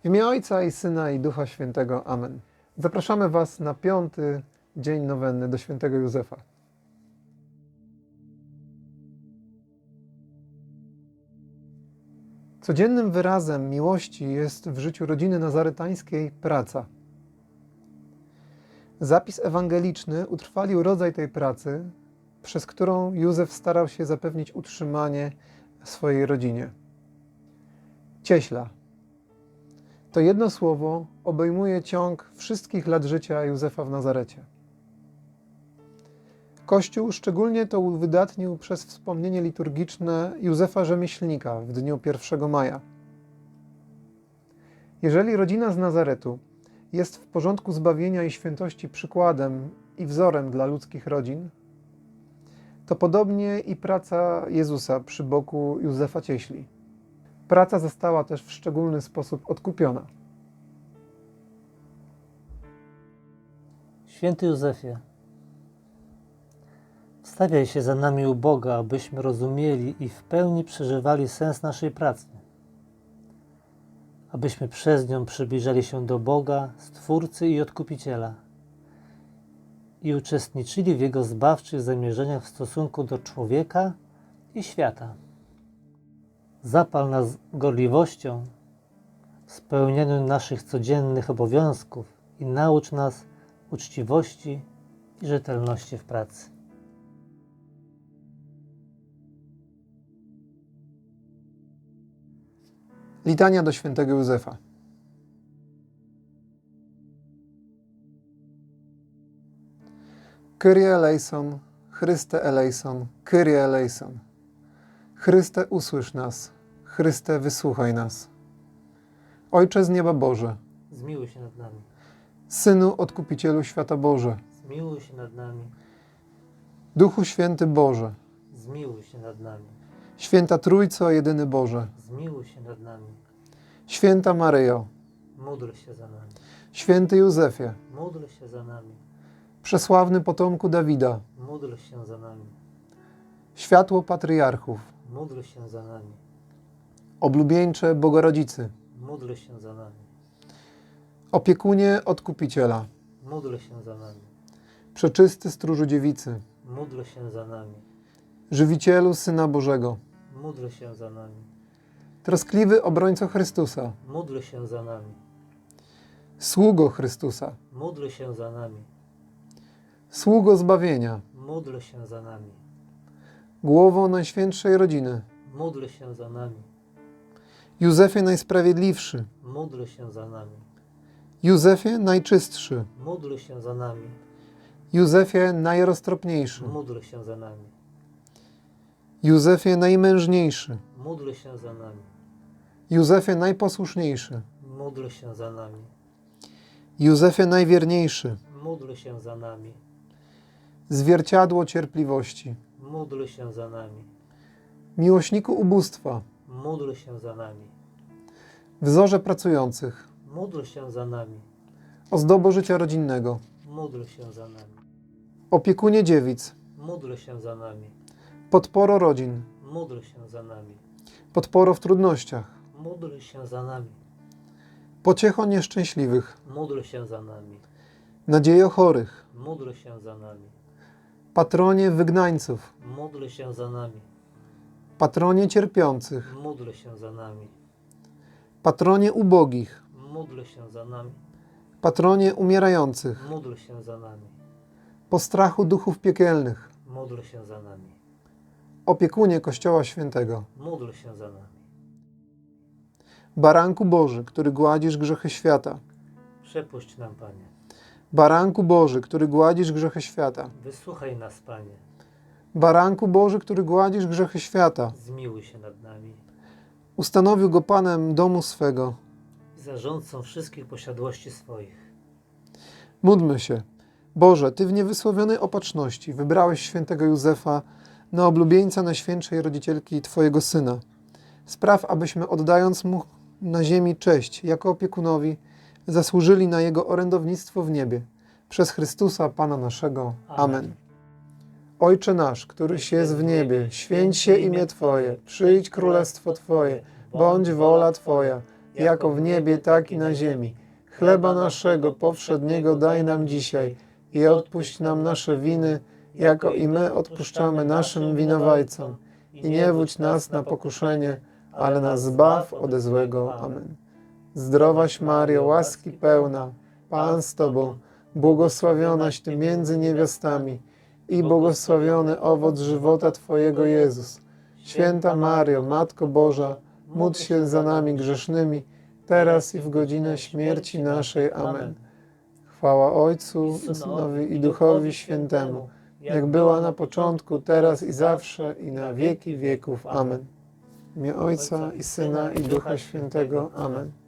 W imię Ojca i Syna i Ducha Świętego. Amen. Zapraszamy Was na piąty dzień nowenny do świętego Józefa. Codziennym wyrazem miłości jest w życiu rodziny nazarytańskiej praca. Zapis ewangeliczny utrwalił rodzaj tej pracy, przez którą Józef starał się zapewnić utrzymanie swojej rodzinie. Cieśla. To jedno słowo obejmuje ciąg wszystkich lat życia Józefa w Nazarecie. Kościół szczególnie to uwydatnił przez wspomnienie liturgiczne Józefa Rzemieślnika w dniu 1 maja. Jeżeli rodzina z Nazaretu jest w porządku zbawienia i świętości przykładem i wzorem dla ludzkich rodzin, to podobnie i praca Jezusa przy boku Józefa Cieśli. Praca została też w szczególny sposób odkupiona. Święty Józefie, wstawiaj się za nami u Boga, abyśmy rozumieli i w pełni przeżywali sens naszej pracy. Abyśmy przez nią przybliżali się do Boga, Stwórcy i Odkupiciela i uczestniczyli w Jego zbawczych zamierzeniach w stosunku do człowieka i świata. Zapal nas gorliwością w spełnianiu naszych codziennych obowiązków i naucz nas uczciwości i rzetelności w pracy. Litania do świętego Józefa. Kyrie eleison, Chryste eleison, Kyrie eleison. Chryste usłysz nas, Chryste wysłuchaj nas. Ojcze z nieba Boże, Zmiłuj się nad nami. Synu Odkupicielu Świata Boże, Zmiłuj się nad nami. Duchu Święty Boże, Zmiłuj się nad nami. Święta Trójco Jedyny Boże, Zmiłuj się nad nami. Święta Maryjo, Módl się za nami. Święty Józefie, Módl się za nami. Przesławny potomku Dawida, Módl się za nami. Światło Patriarchów, Módl się za nami. Oblubieńcze Bogorodzicy, Módl się za nami. Opiekunie Odkupiciela, Módl się za nami. Przeczysty Stróżu Dziewicy, Módl się za nami. Żywicielu Syna Bożego, Módl się za nami. Troskliwy Obrońco Chrystusa, Módl się za nami. Sługo Chrystusa, Módl się za nami. Sługo Zbawienia, Módl się za nami. Głowo Najświętszej Rodziny, Módl się za nami. Józefie Najsprawiedliwszy, Módl się za nami. Józefie Najczystszy, Módl się za nami. Józefie Najroztropniejszy, Módl się za nami. Józefie Najmężniejszy, Módl się za nami. Józefie Najposłuszniejszy, Módl się za nami. Józefie Najwierniejszy, Módl się za nami. Zwierciadło Cierpliwości, Módl się za nami. Miłośniku Ubóstwa, Módl się za nami. Wzorze Pracujących, Módl się za nami. Ozdobo Życia Rodzinnego, Módl się za nami. Opiekunie Dziewic, Módl się za nami. Podporo Rodzin, Módl się za nami. Podporo w trudnościach, Módl się za nami. Pociecho Nieszczęśliwych, Módl się za nami. Nadziejo Chorych, Módl się za nami. Patronie Wygnańców, Módl się za nami. Patronie Cierpiących, Módl się za nami. Patronie Ubogich, Módl się za nami. Patronie Umierających, Módl się za nami. Postrachu Duchów Piekielnych, Módl się za nami. Opiekunie Kościoła Świętego, Módl się za nami. Baranku Boży, który gładzisz grzechy świata, Przepuść nam, Panie. Baranku Boży, który gładzisz grzechy świata, Wysłuchaj nas, Panie. Baranku Boży, który gładzisz grzechy świata, Zmiłuj się nad nami. ustanowił go Panem domu swego. I zarządcą wszystkich posiadłości swoich. Módlmy się. Boże, Ty w niewysłowionej opatrzności wybrałeś świętego Józefa na oblubieńca Najświętszej Rodzicielki Twojego Syna. Spraw, abyśmy oddając Mu na ziemi cześć jako opiekunowi, zasłużyli na Jego orędownictwo w niebie. Przez Chrystusa Pana naszego. Amen. Ojcze nasz, któryś jest w niebie, święć się imię Twoje, przyjdź królestwo Twoje, bądź wola Twoja, jako w niebie, tak i na ziemi. Chleba naszego powszedniego daj nam dzisiaj i odpuść nam nasze winy, jako i my odpuszczamy naszym winowajcom. I nie wódź nas na pokuszenie, ale nas zbaw ode złego. Amen. Zdrowaś Mario, łaski pełna, Pan z Tobą, błogosławionaś Ty między niewiastami i błogosławiony owoc żywota Twojego Jezus. Święta Mario, Matko Boża, módl się za nami grzesznymi, teraz i w godzinę śmierci naszej. Amen. Chwała Ojcu, i Synowi i Duchowi Świętemu, jak była na początku, teraz i zawsze, i na wieki wieków. Amen. W imię Ojca i Syna i Ducha Świętego. Amen.